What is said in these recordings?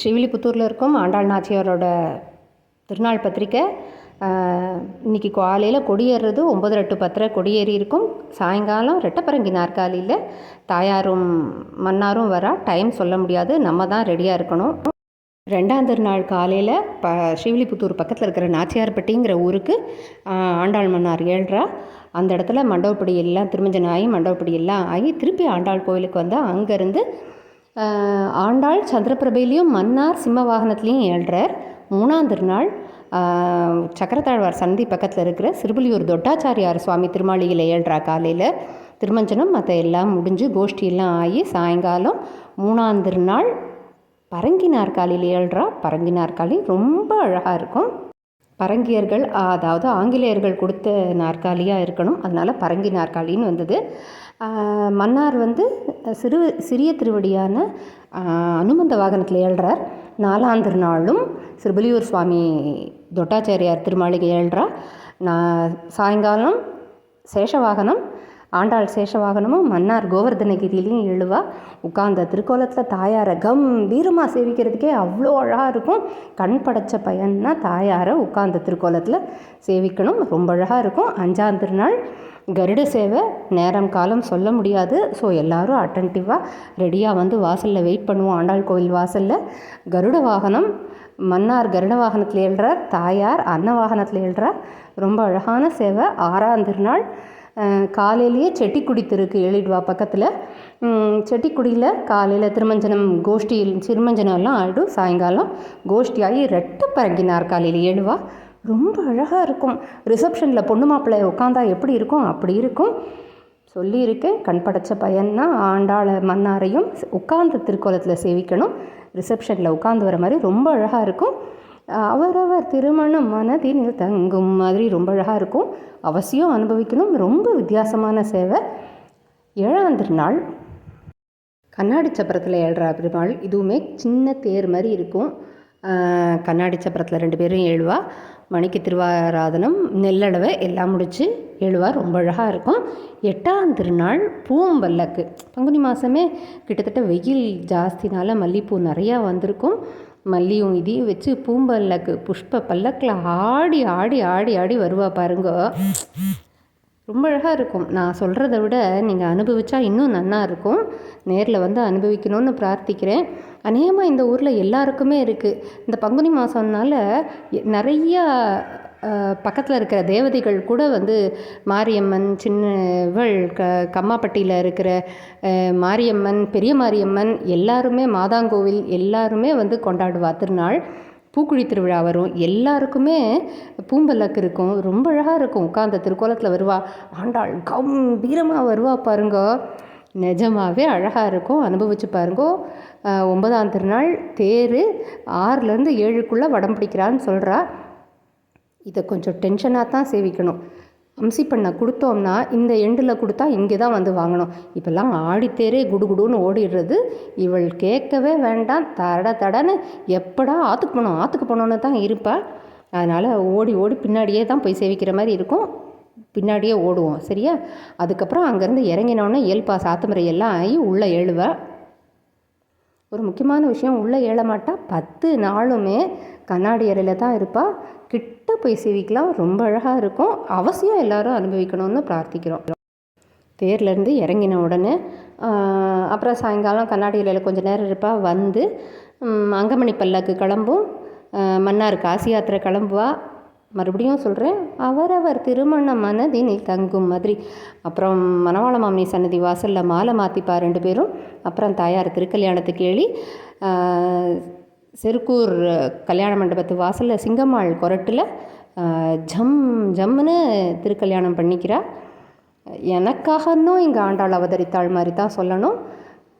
ஸ்ரீவில்லிபுத்தூரில் இருக்கும். ஆண்டாள் நாச்சியாரோட திருநாள் பத்திரிக்கை. இன்றைக்கி காலையில் கொடியேறுறது ஒம்பது எட்டு பத்தரை கொடியேறி இருக்கும். சாயங்காலம் ரெட்டப்பரங்கி நாற்காலியில் தாயாரும் மன்னாரும் வரா. டைம் சொல்ல முடியாது. நம்ம தான் ரெடியாக இருக்கணும். ரெண்டாம் திருநாள் காலையில் ப ஸ்ரீவில்லிபுத்தூர் பக்கத்தில் இருக்கிற நாச்சியார்பட்டிங்கிற ஊருக்கு ஆண்டாள் மன்னார் ஏழ்றா. அந்த இடத்துல மண்டபப்படி எல்லாம் திருமஞ்சனம் ஆகி மண்டபப்படி எல்லாம் ஆகி திருப்பி ஆண்டாள் கோயிலுக்கு வந்தால் அங்கேருந்து ஆண்டாள் சந்திரபிரபையிலையும் மன்னார் சிம்ம வாகனத்துலேயும் ஏழ்றார் மூணாம் திருநாள் சக்கரத்தாழ்வார் சந்தி பக்கத்தில் இருக்கிற சிறுபுலியூர் தொட்டாச்சாரியார் சுவாமி திருமாளிகையில் ஏழ்றா காலையில். திருமஞ்சனம் மற்ற எல்லாம் முடிஞ்சு கோஷ்டி எல்லாம் ஆகி சாயங்காலம் மூணாம் திருநாள் பரங்கி ஏழ்றா பரங்கினார் காலி ரொம்ப அழகாக இருக்கும். பரங்கியர்கள் அதாவது ஆங்கிலேயர்கள் கொடுத்த நாற்காலியாக இருக்கணும். அதனால் பரங்கி நாற்காலின்னு வந்தது. மன்னார் வந்து சிறு சிறிய திருவடியான அனுமந்த வாகனத்தில் ஏழ்றார். நாலாம் திருநாளும் சிறுபலியூர் சுவாமி தொட்டாச்சாரியார் திருமாளிகை ஏழ்றா. நான் சாயங்காலம் சேஷ வாகனம் ஆண்டாள் சேஷவாகனமும் மன்னார் கோவர்தனகிரிலையும் எழுவா. உட்கார்ந்த திருக்கோலத்தில் தாயாரை கம்பீரமாக சேவிக்கிறதுக்கே அவ்வளோ அழகாக இருக்கும். கண் படைச்ச பையன்னா தாயாரை உட்கார்ந்த திருக்கோலத்தில் சேவிக்கணும். ரொம்ப அழகாக இருக்கும். அஞ்சாம் திருநாள் கருட சேவை. நேரம் காலம் சொல்ல முடியாது. ஸோ எல்லோரும் அட்டன்டிவாக ரெடியாக வந்து வாசலில் வெயிட் பண்ணுவோம். ஆண்டாள் கோவில் வாசலில். கருட வாகனம். மன்னார் கருட வாகனத்தில் எழுறார். தாயார் அன்ன வாகனத்தில் எழுறார். ரொம்ப அழகான சேவை. ஆறாம் திருநாள் காலையிலேயே செட்டிக்குடி தெருக்கு எழுதிடுவா பக்கத்தில். செட்டிக்குடியில் காலையில் திருமஞ்சனம் கோஷ்டியில் திருமஞ்சனம்லாம் எல்லாம் ஆகிடும் சாயங்காலம் கோஷ்டியாகி ரெட்டை பரங்கினார் காலையில் எழுவா. ரொம்ப அழகாக இருக்கும். ரிசப்ஷனில் பொண்ணு மாப்பிள்ளை உட்காந்தா எப்படி இருக்கும்? அப்படி இருக்கும். சொல்லியிருக்கேன். கண் படைச்ச பையன்னா ஆண்டாள மன்னாரையும் உட்கார்ந்த திருக்கோலத்தில் சேவிக்கணும். ரிசப்ஷனில் உட்காந்து வர மாதிரி ரொம்ப அழகாக இருக்கும். அவரவர் திருமணம் மனதினில் தங்கும் மாதிரி ரொம்ப அழகாக இருக்கும். அவசியம் அனுபவிக்கணும். ரொம்ப வித்தியாசமான சேவை. ஏழாம் திருநாள். கண்ணாடி சப்பரத்தில் ஏழ்றா பெருமாள். இதுவுமே சின்ன தேர் மாதிரி இருக்கும். கண்ணாடி சப்பரத்தில் ரெண்டு பேரும் எழுவா மணிக்கு திருவாராதனம் நெல்லடவை எல்லாம் முடித்து எழுவா ரொம்ப அழகாக இருக்கும். எட்டாம் திருநாள் பூம்பல்லக்கு பங்குனி மாதமே கிட்டத்தட்ட வெயில் ஜாஸ்தினால மல்லிகைப்பூ நிறையா வந்திருக்கும். மல்லியும் இதையும் வச்சு பூம்பல்லக்கு புஷ்ப பல்லக்கில் ஆடி ஆடி ஆடி ஆடி வருவா பாருங்க. ரொம்ப அழகாக இருக்கும். நான் சொல்கிறத விட நீங்கள் அனுபவித்தா இன்னும் நல்லா இருக்கும். நேரில் வந்து அனுபவிக்கணும்னு பிரார்த்திக்கிறேன். அநேகமாக இந்த ஊரில் எல்லாருக்குமே இருக்குது இந்த பங்குனி மாதம்னால நிறையா பக்கத்தில் இருக்கிற தேவதைகள் கூட வந்து மாரியம்மன் சின்ன இவள் க கம்மாப்பட்டியில் இருக்கிற மாரியம்மன் பெரிய மாரியம்மன் எல்லாருமே மாதாங்கோவில் எல்லாருமே வந்து கொண்டாடுவா. திருநாள் பூக்குழி திருவிழா வரும். எல்லாருக்குமே பூம்பல்லக்கு இருக்கும். ரொம்ப அழகாக இருக்கும். உட்காந்த திருக்கோலத்தில் வருவா. ஆண்டாள் கம்பீரமாக வருவா பாருங்க. நிஜமாகவே அழகாக இருக்கும். அனுபவிச்சு பாருங்கோ. ஒன்பதாம் திருநாள் தேர் ஆறுலேருந்து ஏழுக்குள்ளே வடம் பிடிக்கிறான்னு சொல்கிறா இதை கொஞ்சம் டென்ஷனாக தான் சேவிக்கணும். அம்சி பண்ண கொடுத்தோம்னா இந்த எண்டில் கொடுத்தா இங்கே தான் வந்து வாங்கணும். இப்போல்லாம் ஆடித்தேரே குடுகுடுன்னு ஓடிடுறது. இவள் கேட்கவே வேண்டாம். தட தடன்னு எப்படா ஆற்றுக்கு போனோம் ஆற்றுக்கு போனோன்னு தான் இருப்பாள் அதனால் ஓடி ஓடி பின்னாடியே தான் போய் சேவிக்கிற மாதிரி இருக்கும். பின்னாடியே ஓடுவோம் சரியா? அதுக்கப்புறம் அங்கேருந்து இறங்கினோடனே இயல்பா சாத்துமுறை எல்லாம் ஆகி உள்ளே எழுவேன் ஒரு முக்கியமான விஷயம் உள்ளே ஏழமாட்டா பத்து நாளுமே கண்ணாடி அறையில் தான் இருப்பாள் கிட்ட போய் சேவிக்கலாம் ரொம்ப அழகாக இருக்கும். அவசியம் எல்லோரும் அனுபவிக்கணும்னு பிரார்த்திக்கிறோம். தேர்லேருந்து இறங்கின உடனே அப்புறம் சாயங்காலம் கண்ணாடி இலையில் கொஞ்சம் நேரம் இருப்பாள் வந்து அங்கமணி பல்லாக்கு கிளம்பும். மன்னார் காசி யாத்திரை கிளம்புவா. மறுபடியும் சொல்கிறேன் அவரவர் திருமண மனதினில் தங்கும் மாதிரி. அப்புறம் மணவாள மாமனி சன்னதி வாசலில் மாலை மாற்றிப்பா ரெண்டு பேரும். அப்புறம் தாயார் திருக்கல்யாணத்துக்கு ஏழி செருக்கூர் கல்யாண மண்டபத்து வாசலில் சிங்கம்மாள் கொரட்டில் ஜம் ஜம்முன்னு திருக்கல்யாணம் பண்ணிக்கிறா. எனக்காகன்னும் இங்கே ஆண்டாள் அவதரித்தாள் மாதிரி தான் சொல்லணும்.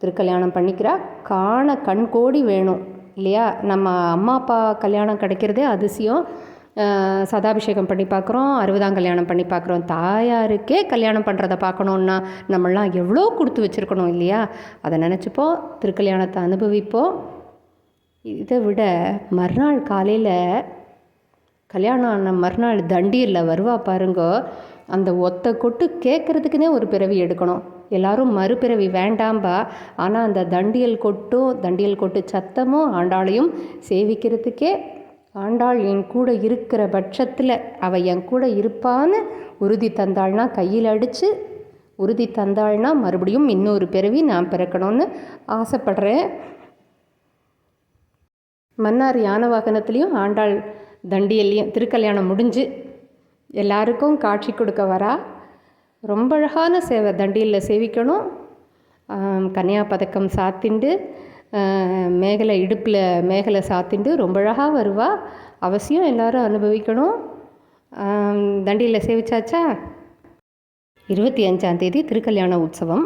திருக்கல்யாணம் பண்ணிக்கிறா. காண கண் கோடி வேணும் இல்லையா? நம்ம அம்மா அப்பா கல்யாணம் கிடைக்கிறதே அதிசயம். சதாபிஷேகம் பண்ணி பார்க்குறோம் அறுபதாம் கல்யாணம் பண்ணி பார்க்குறோம் தாயாருக்கே கல்யாணம் பண்ணுறத பார்க்கணுன்னா நம்மளாம் எவ்வளோ கொடுத்து வச்சுருக்கணும் இல்லையா? அதை நினச்சிப்போம் திருக்கல்யாணத்தை அனுபவிப்போம். இதை விட மறுநாள் காலையில் கல்யாணம் ஆன மறுநாள் தண்டியில் வருவா பாருங்க. அந்த ஒத்த கொட்டு கேட்குறதுக்குனே ஒரு பிறவி எடுக்கணும். எல்லாரும் மறுபிறவி வேண்டாம்பா. ஆனால் அந்த தண்டியல் கொட்டும் தண்டியல் கொட்டு சத்தமும் ஆண்டாளையும் சேவிக்கிறதுக்கே ஆண்டாள் என் கூட இருக்கிற பட்சத்தில் அவள் என் கூட இருப்பான்னு உறுதி தந்தாள்னா கையில் அடித்து உறுதி தந்தாள்னா மறுபடியும் இன்னொரு பிறவி நான் பிறக்கணும்னு ஆசைப்படுறேன். மன்னார் யான வாகனத்துலேயும் ஆண்டாள் தண்டியல்லையும் திருக்கல்யாணம் முடிஞ்சு எல்லாருக்கும் காட்சி கொடுக்க வரா. ரொம்ப அழகான சேவை தண்டியில் சேவிக்கணும். கன்னியா பதக்கம் சாத்திண்டு மேகலை இடுப்பில் மேகலை சாத்திண்டு ரொம்ப அழகாக வருவா. அவசியம் எல்லாரும் அனுபவிக்கணும். தண்டியில் சேவிச்சாச்சா? இருபத்தி அஞ்சாந்தேதி திருக்கல்யாண உற்சவம்.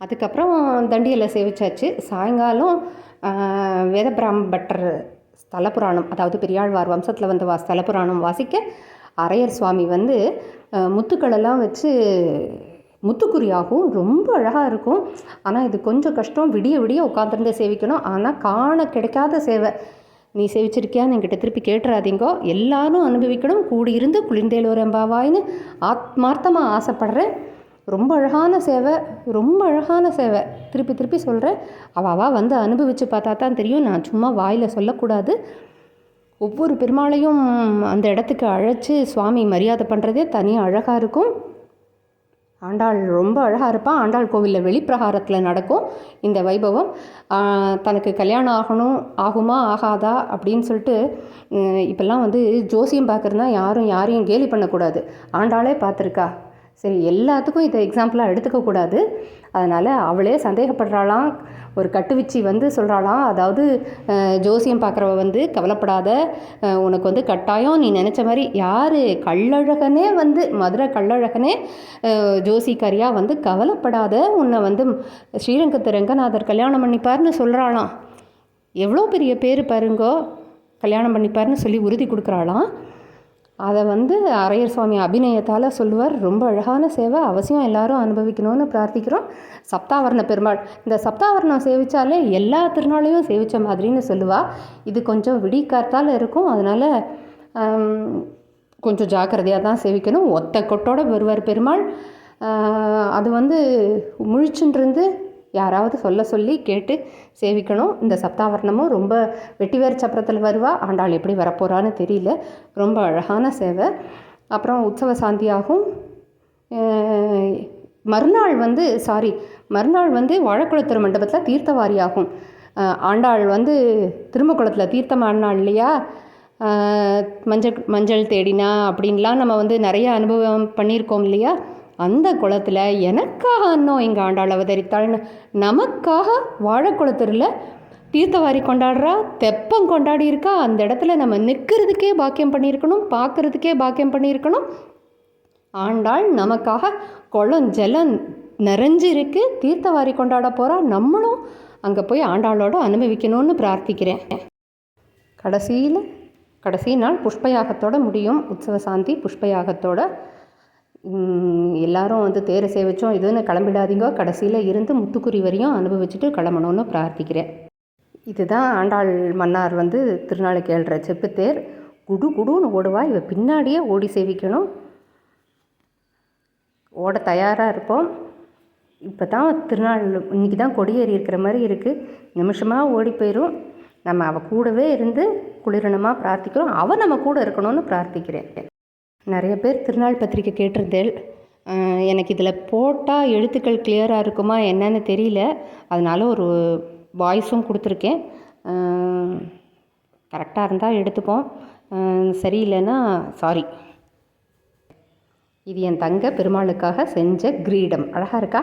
அதுக்கப்புறம் தண்டியில் சேவிச்சாச்சு. சாயங்காலம் வேதபிராம் பட்டர் ஸ்தல புராணம் அதாவது பெரியாழ்வார் வம்சத்தில் வந்து வா ஸ்தல புராணம் வாசிக்க அரையர் சுவாமி வந்து முத்துக்களெல்லாம் வச்சு முத்துக்குறியாகும் ரொம்ப அழகாக இருக்கும். ஆனால் இது கொஞ்சம் கஷ்டம். விடிய விடிய உட்காந்துருந்து சேவிக்கணும். ஆனால் காண கிடைக்காத சேவை. நீ சேவிச்சிருக்கியான்னு என்கிட்ட திருப்பி கேட்டுறாதீங்கோ. எல்லாரும் அனுபவிக்கணும். கூடியிருந்து குளிர்ந்தேலோரம்பாவாயின்னு ஆத்மார்த்தமாக ஆசைப்படுறேன். ரொம்ப அழகான சேவை ரொம்ப அழகான சேவை. திருப்பி திருப்பி சொல்கிறேன் அவாவா வந்து அனுபவித்து பார்த்தா தான் தெரியும். நான் சும்மா வாயில் சொல்லக்கூடாது. ஒவ்வொரு பெருமாளையும் அந்த இடத்துக்கு அழைச்சி சுவாமி மரியாதை பண்ணுறதே தனியாக அழகாக இருக்கும். ஆண்டாள் ரொம்ப அழகாக இருப்பாள் ஆண்டாள் கோவிலில் வெளிப்பிரகாரத்தில் நடக்கும் இந்த வைபவம். தனக்கு கல்யாணம் ஆகணும் ஆகுமா ஆகாதா அப்படின்னு சொல்லிட்டு இப்போல்லாம் வந்து ஜோசியம் பார்க்குறதுனா யாரும் யாரையும் கேலி பண்ணக்கூடாது. ஆண்டாளே பார்த்துருக்கா. சரி எல்லாத்துக்கும் இதை எக்ஸாம்பிளாக எடுத்துக்கக்கூடாது அதனால் அவளே சந்தேகப்படுறாளாம் ஒரு கட்டுவிச்சி வந்து சொல்கிறாளாம் அதாவது ஜோசியம் பார்க்குறவ வந்து கவலைப்படாத உனக்கு வந்து கட்டாயம் நீ நினச்ச மாதிரி யார் கள்ளழகனே வந்து மதுரை கள்ளழகனே ஜோசிக்காரியாக வந்து கவலைப்படாத உன்னை வந்து ஸ்ரீரங்கத்து ரங்கநாதர் கல்யாணம் பண்ணிப்பார்னு சொல்கிறாளாம் எவ்வளோ பெரிய பேர் பாருங்கோ கல்யாணம் பண்ணிப்பார்னு சொல்லி உறுதி கொடுக்குறாளாம் அதை வந்து அரையர் சுவாமி அபிநயத்தால் சொல்லுவார். ரொம்ப அழகான சேவை அவசியம் எல்லாரும் அனுபவிக்கணும்னு பிரார்த்திக்கிறோம். சப்தாவரண பெருமாள் இந்த சப்தாவரணம் சேவித்தாலே எல்லா திருநாளையும் சேவித்த மாதிரின்னு சொல்லுவாள் இது கொஞ்சம் விடிக்காத்தால் இருக்கும். அதனால் கொஞ்சம் ஜாக்கிரதையாக தான் சேவிக்கணும். ஒத்த கொட்டோட வருவார் பெருமாள். அது வந்து முழிச்சுன்றிருந்து யாராவது சொல்ல சொல்லி கேட்டு சேவிக்கணும். இந்த சப்தாவரணமும் ரொம்ப வெட்டிவேர் சப்பரத்தில் வருவா. ஆண்டாள் எப்படி வரப்போகிறான்னு தெரியல. ரொம்ப அழகான சேவை. அப்புறம் உற்சவ சாந்தியாகும். மறுநாள் வந்து சாரி மறுநாள் வந்து வாழைக்குளத்தூர் மண்டபத்தில் தீர்த்தவாரி ஆகும் ஆண்டாள் வந்து திரும்பக்குளத்தில் தீர்த்தம் ஆடினாள் இல்லையா மஞ்சள் மஞ்சள் தேடினா அப்படின்லாம் நம்ம வந்து நிறைய அனுபவம் பண்ணியிருக்கோம் இல்லையா? அந்த குளத்தில் எனக்காக அன்னம் எங்கள் ஆண்டாள் அவதரித்தாள்னு நமக்காக வாழைக்குளத்தூரில் தீர்த்தவாரி கொண்டாடுறா தெப்பம் கொண்டாடி இருக்கா அந்த இடத்துல நம்ம நிற்கிறதுக்கே பாக்கியம் பண்ணியிருக்கணும் பார்க்கறதுக்கே பாக்கியம் பண்ணியிருக்கணும். ஆண்டாள் நமக்காக குளம் ஜலம் நிறைஞ்சிருக்கு. தீர்த்தவாரி கொண்டாட போகிறா நம்மளும் அங்கே போய் ஆண்டாளோட அனுபவிக்கணும்னு பிரார்த்திக்கிறேன். கடைசியில் கடைசி நாள் புஷ்பயாகத்தோட முடியும். உற்சவ சாந்தி புஷ்பயாகத்தோட எல்லாரும் வந்து தேரை சேவிச்சோம். இதுன்னு கிளம்பிடாதீங்க. கடைசியில் இருந்து முத்துக்குறி வரையும் அனுபவிச்சுட்டு கிளம்பணும்னு பிரார்த்திக்கிறேன். இதுதான் ஆண்டாள் மன்னார் வந்து திருநாளைக்கு கேள்ற செப்பு தேர். குடு குடுன்னு ஓடுவா. இவ பின்னாடியே ஓடி சேவிக்கணும். ஓட தயாராக இருப்போம். இப்போ தான் திருநாள் இன்னைக்கு தான் கொடியேறி இருக்கிற மாதிரி இருக்குது நிமிஷமாக ஓடி போயிடும் நம்ம அவள் கூடவே இருந்து குளிரணமாக பிரார்த்திக்கிறோம். அவள் நம்ம கூட இருக்கணும்னு பிரார்த்திக்கிறேன். நிறைய பேர் திருநாள் பத்திரிக்கை கேட்டிருந்தேள். எனக்கு இதில் போட்டால் எழுத்துக்கள் கிளியராக இருக்குமா என்னன்னு தெரியல. அதனால் ஒரு வாய்ஸும் கொடுத்துருக்கேன். கரெக்டாக இருந்தால் எடுத்துப்போம். சரியில்லைன்னா சாரி இது என் தங்க பெருமாளுக்காக செஞ்ச கிரீடம். அழகாக இருக்கா?